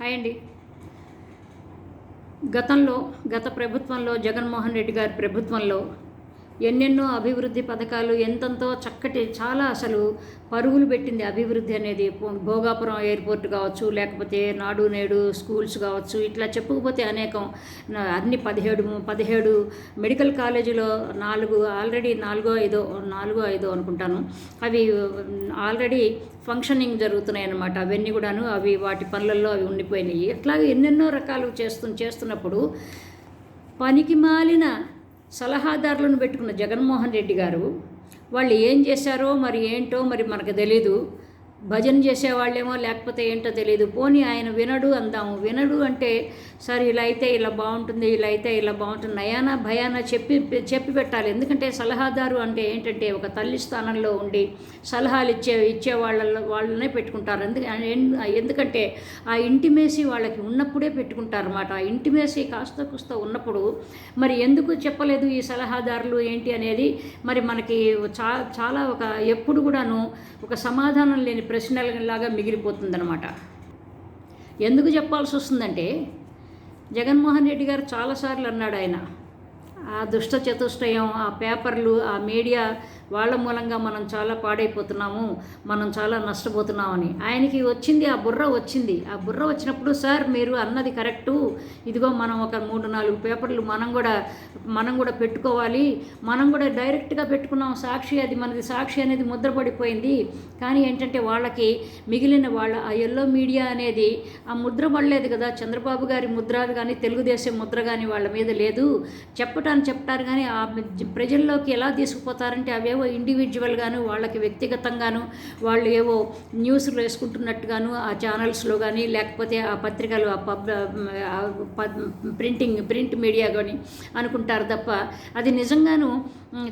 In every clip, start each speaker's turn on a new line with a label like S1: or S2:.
S1: Hi అండి. గతంలో గత ప్రభుత్వంలో జగన్మోహన్ రెడ్డి గారి ప్రభుత్వంలో ఎన్నెన్నో అభివృద్ధి పథకాలు ఎంతంతో చక్కటి చాలా అసలు పరుగులు పెట్టింది అభివృద్ధి అనేది. భోగాపురం ఎయిర్పోర్ట్ కావచ్చు లేకపోతే నాడు నేడు స్కూల్స్ కావచ్చు ఇట్లా చెప్పకపోతే అనేకం. అన్ని పదిహేడు పదిహేడు మెడికల్ కాలేజీలో నాలుగు ఆల్రెడీ నాలుగో ఐదో నాలుగో ఐదో అనుకుంటాను. అవి ఆల్రెడీ ఫంక్షనింగ్ జరుగుతున్నాయి అన్నమాట అవన్నీ కూడాను అవి వాటి పనులలో అవి ఉండిపోయినాయి. ఇట్లాగే ఎన్నెన్నో రకాలు చేస్తు చేస్తున్నప్పుడు పనికి మాలిన సలహాదారులను పెట్టుకున్న జగన్మోహన్ రెడ్డి గారు వాళ్ళు ఏం చేశారో మరి ఏంటో మరి మనకు తెలీదు. భజన చేసేవాళ్ళేమో లేకపోతే ఏంటో తెలియదు పోనీ ఆయన వినడు అందాము. వినడు అంటే సార్ ఇలా అయితే ఇలా బాగుంటుంది ఇలా అయితే ఇలా బాగుంటుంది. నయానా భయానా చెప్పి చెప్పి పెట్టాలి. ఎందుకంటే సలహాదారు అంటే ఏంటంటే ఒక తల్లి స్థానంలో ఉండి సలహాలు ఇచ్చే ఇచ్చే వాళ్ళ వాళ్ళనే పెట్టుకుంటారు. ఎందుకు ఎందుకంటే ఆ ఇంటిమేసి వాళ్ళకి ఉన్నప్పుడే పెట్టుకుంటారు అన్నమాట ఆ ఇంటిమేసి కాస్త కుస్త ఉన్నప్పుడు మరి ఎందుకు చెప్పలేదు ఈ సలహాదారులు ఏంటి అనేది మరి మనకి చా చాలా ఒక ఎప్పుడు కూడాను ఒక సమాధానం లేని ప్రశ్నలాగా మిగిలిపోతుందన్నమాట. ఎందుకు చెప్పాల్సి వస్తుందంటే జగన్మోహన్ రెడ్డి గారు చాలాసార్లు అన్నాడు ఆయన ఆ దుష్ట చతుష్టయం ఆ పేపర్లు ఆ మీడియా వాళ్ళ మూలంగా మనం చాలా పాడైపోతున్నాము మనం చాలా నష్టపోతున్నామని. ఆయనకి వచ్చింది ఆ బుర్ర వచ్చింది. ఆ బుర్ర వచ్చినప్పుడు సార్ మీరు అన్నది కరెక్టు. ఇదిగో మనం ఒక మూడు నాలుగు పేపర్లు మనం కూడా మనం కూడా పెట్టుకోవాలి. మనం కూడా డైరెక్ట్గా పెట్టుకున్నాం సాక్షి. అది మనది సాక్షి అనేది ముద్రపడిపోయింది. కానీ ఏంటంటే వాళ్ళకి మిగిలిన వాళ్ళ ఆ ఎల్లో మీడియా అనేది ఆ ముద్ర పడలేదు కదా. చంద్రబాబు గారి ముద్ర కానీ తెలుగుదేశం ముద్ర కానీ వాళ్ళ మీద లేదు. చెప్పటాన్ని చెప్తారు కానీ ఆ ప్రజల్లోకి ఎలా తీసుకుపోతారంటే అవేవో ఇండివిజువల్గాను వాళ్ళకి వ్యక్తిగతంగాను వాళ్ళు ఏవో న్యూస్లు వేసుకుంటున్నట్టుగాను ఆ ఛానల్స్లో కానీ లేకపోతే ఆ పత్రికలు ఆ పబ్ ప- ప్రింటింగ్ ప్రింట్ మీడియా కానీ అనుకుంటారు తప్ప అది నిజంగాను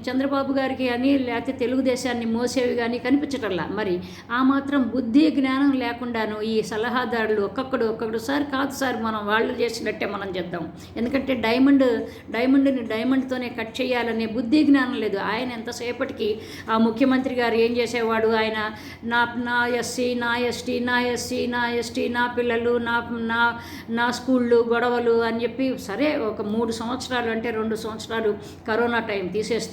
S1: చంద్రబాబు గారికి కానీ లేకపోతే తెలుగుదేశాన్ని మోసేవి కానీ కనిపించటంలా? మరి ఆ మాత్రం బుద్ధి జ్ఞానం లేకుండాను ఈ సలహాదారులు ఒక్కొక్కడు ఒక్కొక్కడు సార్ కాదు సార్ మనం వాళ్ళు చేసినట్టే మనం చేద్దాం. ఎందుకంటే డైమండ్ డైమండ్ని డైమండ్తోనే కట్ చేయాలనే బుద్ధి జ్ఞానం లేదు. ఆయన ఎంతసేపటికి ఆ ముఖ్యమంత్రి గారు ఏం చేసేవాడు? ఆయన నా నా ఎస్సీ నా ఎస్టీ నా ఎస్సీ నా ఎస్టీ నా పిల్లలు నా నా నా స్కూళ్ళు గొడవలు అని చెప్పి సరే ఒక మూడు సంవత్సరాలు అంటే రెండు సంవత్సరాలు కరోనా టైం తీసేస్తే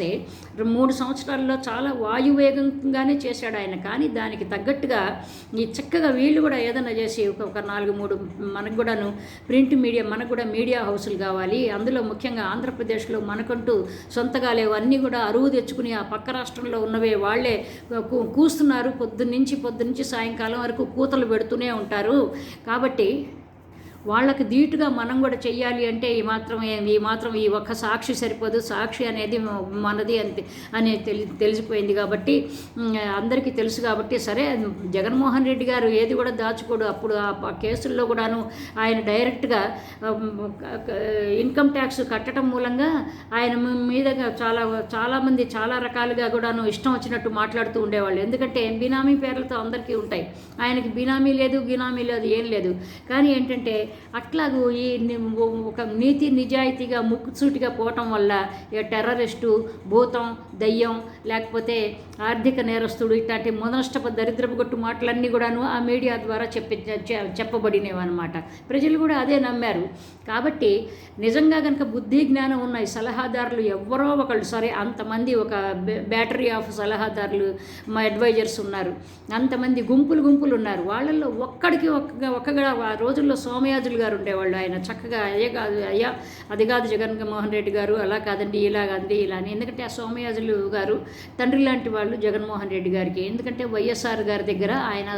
S1: మూడు సంవత్సరాల్లో చాలా వాయువేగంగానే చేశాడు ఆయన. కానీ దానికి తగ్గట్టుగా ఈ చక్కగా వీళ్ళు కూడా ఏదైనా చేసి ఒక నాలుగు మూడు మనకు కూడాను ప్రింట్ మీడియా మనకు కూడా మీడియా హౌసులు కావాలి. అందులో ముఖ్యంగా ఆంధ్రప్రదేశ్లో మనకంటూ సొంతగా లేవు. అన్నీ కూడా అరువు తెచ్చుకుని ఆ పక్క రాష్ట్రంలో ఉన్నవే వాళ్ళే కూ- కూస్తున్నారు. పొద్దున్నుంచి పొద్దున్నుంచి సాయంకాలం వరకు కూతలు పెడుతూనే ఉంటారు. కాబట్టి వాళ్ళకి ధీటుగా మనం కూడా చెయ్యాలి అంటే ఈ మాత్రం ఈ మాత్రం ఈ ఒక్క సాక్షి సరిపోదు సాక్షి అనేది మనది అని అని తెలి తెలిసిపోయింది కాబట్టి అందరికీ తెలుసు కాబట్టి సరే జగన్మోహన్ రెడ్డి గారు ఏది కూడా దాచుకోడు. అప్పుడు ఆ కేసుల్లో కూడాను ఆయన డైరెక్ట్గా ఇన్కమ్ ట్యాక్స్ కట్టడం మూలంగా ఆయన మీద మీదగా చాలా చాలామంది చాలా రకాలుగా కూడాను ఇష్టం వచ్చినట్టు మాట్లాడుతూ ఉండేవాళ్ళు. ఎందుకంటే బినామీ పేర్లతో అందరికీ ఉంటాయి. ఆయనకి బినామీ లేదు గినామీ లేదు ఏం లేదు. కానీ ఏంటంటే అట్లాగూ ఈ ఒక నీతి నిజాయితీగా ముక్కుసూటిగా పోవటం వల్ల ఈ టెర్రరిస్టు భూతం దయ్యం లేకపోతే ఆర్థిక నేరస్తుడు ఇట్లాంటి మొదనష్టప దరిద్రపు గొట్టు మాటలన్నీ కూడాను ఆ మీడియా ద్వారా చెప్పి చెప్పబడినవన్నమాట. ప్రజలు కూడా అదే నమ్మారు. కాబట్టి నిజంగా కనుక బుద్ధి జ్ఞానం ఉన్న ఈ సలహాదారులు ఎవరో ఒకళ్ళు సరే అంతమంది ఒక బ్యాటరీ ఆఫ్ సలహాదారులు మా అడ్వైజర్స్ ఉన్నారు. అంతమంది గుంపులు గుంపులు ఉన్నారు. వాళ్ళల్లో ఒక్కడికి ఒక్క ఒక్కగా ఆ రోజుల్లో సోమయాజులు గారు ఉండేవాళ్ళు. ఆయన చక్కగా అయ్యే కాదు అయ్యా అది కాదు జగన్మోహన్ రెడ్డి గారు అలా కాదండి ఇలా కాదండి ఇలా అని. ఎందుకంటే ఆ సోమయాజులు గారు తండ్రి లాంటి వాళ్ళు జగన్మోహన్ రెడ్డి గారికి. ఎందుకంటే వైఎస్ఆర్ గారి దగ్గర ఆయన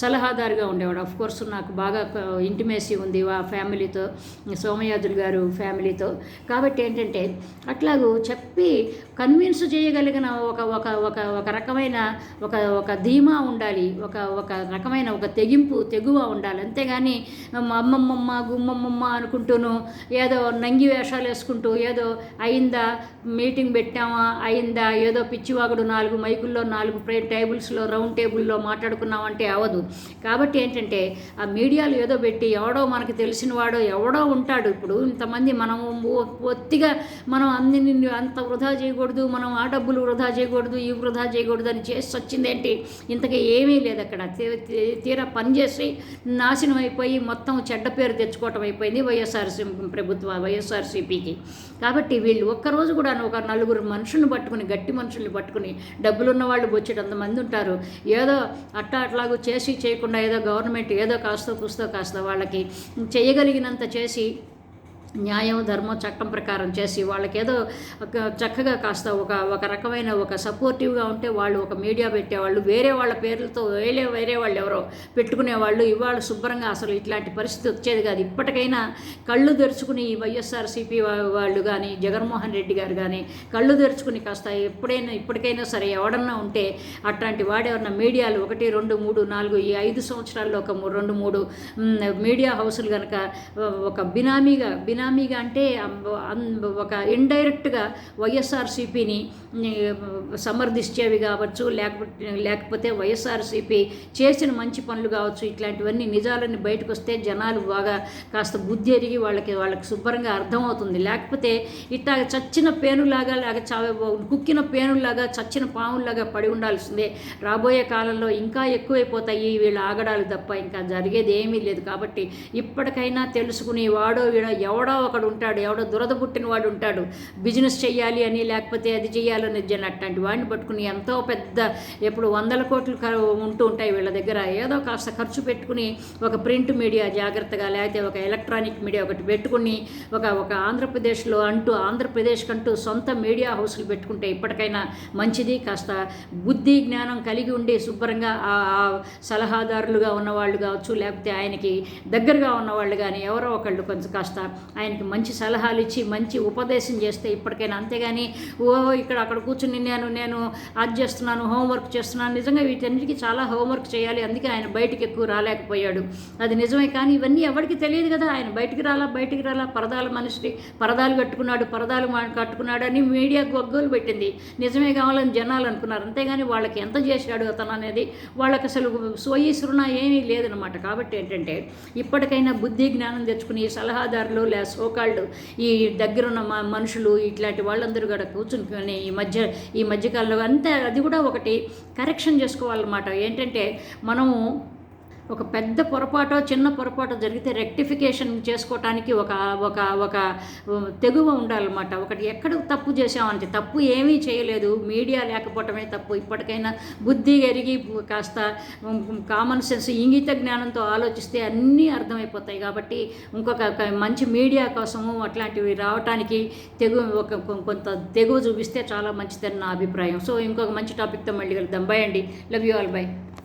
S1: సలహాదారుగా ఉండేవాడు. అఫ్ కోర్స్ నాకు బాగా ఇంటిమేసీ ఉంది ఆ ఫ్యామిలీతో సోమయాజులు గారు ఫ్యామిలీతో. కాబట్టి ఏంటంటే అట్లాగూ చెప్పి కన్విన్స్ చేయగలిగిన ఒక ఒక ఒక ఒక రకమైన ఒక ఒక ధీమా ఉండాలి. ఒక ఒక రకమైన ఒక తెగింపు తెగువ ఉండాలి. అంతేగాని మ అమ్మమ్మమ్మ గుమ్మమ్మమ్మ అనుకుంటూను ఏదో నంగి వేషాలు వేసుకుంటూ ఏదో అయిందా? మీటింగ్ పెట్టామా? అయిందా? ఏదో పిచ్చివాగుడు నాలుగు మైకుల్లో నాలుగు ప్రే టేబుల్స్లో రౌండ్ టేబుల్లో మాట్లాడుకున్నామంటే అవదు. కాబట్టి ఏంటంటే ఆ మీడియాలు ఏదో పెట్టి ఎవడో మనకు తెలిసిన వాడో ఎవడో ఉంటాడు. ఇప్పుడు ఇంతమంది మనం ఒత్తిగా మనం అన్ని అంత వృధా చేయకూడదు మనం ఆ డబ్బులు వృధా చేయకూడదు ఈ వృధా చేయకూడదు అని చేసి వచ్చిందేంటి? ఇంతకీ ఏమీ లేదు అక్కడ. తీ- తీ- తీరా పనిచేసి నాశనం అయిపోయి మొత్తం చెడ్డ పేరు తెచ్చుకోవటం అయిపోయింది వైఎస్ఆర్సీ ప్రభుత్వ వైఎస్ఆర్సీపీకి. కాబట్టి వీళ్ళు ఒక్కరోజు కూడా ఒక నలుగురు మనుషుల్ని పట్టుకుని గట్టి మనుషుల్ని పట్టుకుని డబ్బులున్న వాళ్ళు బొచ్చేటంత మంది ఉంటారు. ఏదో అట్టా అట్లాగూ చేసి చేయకుండా ఏదో గవర్నమెంట్ ఏదో కాస్తో కూస్తో కాస్త వాళ్ళకి చేయగలిగినంత చేసి న్యాయం ధర్మం చట్టం ప్రకారం చేసి వాళ్ళకి ఏదో ఒక చక్కగా కాస్త ఒక ఒక రకమైన ఒక సపోర్టివ్గా ఉంటే వాళ్ళు ఒక మీడియా పెట్టేవాళ్ళు వేరే వాళ్ళ పేర్లతో వేరే వేరే వాళ్ళు ఎవరో పెట్టుకునేవాళ్ళు. ఇవాళ శుభ్రంగా అసలు ఇట్లాంటి పరిస్థితి వచ్చేది కాదు. ఇప్పటికైనా కళ్ళు తెరుచుకుని వైఎస్ఆర్సీపీ వాళ్ళు కానీ జగన్మోహన్ రెడ్డి గారు కానీ కళ్ళు తెరుచుకుని కాస్త ఎప్పుడైనా ఇప్పటికైనా సరే ఎవడన్నా ఉంటే అట్లాంటి వాడేవన్నా మీడియాలు ఒకటి రెండు మూడు నాలుగు ఈ ఐదు సంవత్సరాల్లో ఒక రెండు మూడు మీడియా హౌసులు కనుక ఒక బినామీగా బినా బినామీగా అంటే ఒక ఇండైరెక్ట్గా వైఎస్ఆర్సీపీని సమర్థించేవి కావచ్చు లేకపోతే లేకపోతే వైఎస్ఆర్సీపీ చేసిన మంచి పనులు కావచ్చు ఇట్లాంటివన్నీ నిజాలన్నీ బయటకు వస్తే జనాలు బాగా కాస్త బుద్ధి ఎరిగి వాళ్ళకి వాళ్ళకి శుభ్రంగా అర్థమవుతుంది. లేకపోతే ఇట్లా చచ్చిన పేనులాగా లేక చా కుక్కిన పేనులాగా చచ్చిన పాముల్లాగా పడి ఉండాల్సిందే. రాబోయే కాలంలో ఇంకా ఎక్కువైపోతాయి వీళ్ళ ఆగడాలు తప్ప ఇంకా జరిగేది ఏమీ లేదు. కాబట్టి ఇప్పటికైనా తెలుసుకుని వాడో వీడో ఎవడో ఒకడు ఉంటాడు ఎవడో దురద పుట్టిన వాడు ఉంటాడు బిజినెస్ చేయాలి అని లేకపోతే అది చేయాలని జన్ అట్లాంటి వాడిని పట్టుకుని ఎంతో పెద్ద ఎప్పుడు వందల కోట్లు ఉంటూ ఉంటాయి వీళ్ళ దగ్గర. ఏదో కాస్త ఖర్చు పెట్టుకుని ఒక ప్రింట్ మీడియా జాగ్రత్తగా లేకపోతే ఒక ఎలక్ట్రానిక్ మీడియా ఒకటి పెట్టుకుని ఒక ఒక ఆంధ్రప్రదేశ్లో అంటూ ఆంధ్రప్రదేశ్ కంటూ సొంత మీడియా హౌస్లు పెట్టుకుంటే ఇప్పటికైనా మంచిది. కాస్త బుద్ధి జ్ఞానం కలిగి ఉండి శుభ్రంగా ఆ సలహాదారులుగా ఉన్నవాళ్ళు కావచ్చు లేకపోతే ఆయనకి దగ్గరగా ఉన్నవాళ్ళు కానీ ఎవరో ఒకళ్ళు కొంచెం కాస్త ఆయనకి మంచి సలహాలు ఇచ్చి మంచి ఉపదేశం చేస్తే ఇప్పటికైనా అంతేగాని ఓ ఇక్కడ అక్కడ కూర్చుని నేను నేను అది చేస్తున్నాను హోంవర్క్ చేస్తున్నాను. నిజంగా వీటన్నిటికీ చాలా హోంవర్క్ చేయాలి. అందుకే ఆయన బయటికి ఎక్కువ రాలేకపోయాడు. అది నిజమే కానీ ఇవన్నీ ఎవరికి తెలియదు కదా. ఆయన బయటికి రాలా బయటికి రాలా. పరదాల మనిషి పరదాలు కట్టుకున్నాడు పరదాలు మా- కట్టుకున్నాడు అని మీడియా గొగ్గోలు పెట్టింది. నిజమే కావాలని జనాలు అనుకున్నారు. అంతేగాని వాళ్ళకి ఎంత చేశాడు అతను అనేది వాళ్ళకి అసలు సోయి సృణ ఏమీ లేదనమాట కాబట్టి ఏంటంటే ఇప్పటికైనా బుద్ధి జ్ఞానం తెచ్చుకుని ఈ సలహాదారులు లే సోకాళ్ళు. ఈ దగ్గరున్న మ మనుషులు ఇట్లాంటి వాళ్ళందరూ కూడా కూర్చుని ఈ మధ్య ఈ మధ్యకాలంలో అంతా అది కూడా ఒకటి కరెక్షన్ చేసుకోవాలన్నమాట. ఏంటంటే మనము ఒక పెద్ద పొరపాటో చిన్న పొరపాటో జరిగితే రెక్టిఫికేషన్ చేసుకోవటానికి ఒక ఒక ఒక తెగువ ఉండాలన్నమాట. ఒకటి ఎక్కడ తప్పు చేసామంటే తప్పు ఏమీ చేయలేదు. మీడియా లేకపోవటమే తప్పు. ఇప్పటికైనా బుద్ధి ఎరిగి కాస్త కామన్ సెన్స్ ఇంగిత జ్ఞానంతో ఆలోచిస్తే అన్నీ అర్థమైపోతాయి. కాబట్టి ఇంకొక మంచి మీడియా కోసము అట్లాంటివి రావటానికి తెగు ఒక కొ- కొంత తెగువ చూపిస్తే చాలా మంచిదని నా అభిప్రాయం. సో ఇంకొక మంచి టాపిక్తో మళ్ళీ కలుద్దాం. బై అండి. Love you all by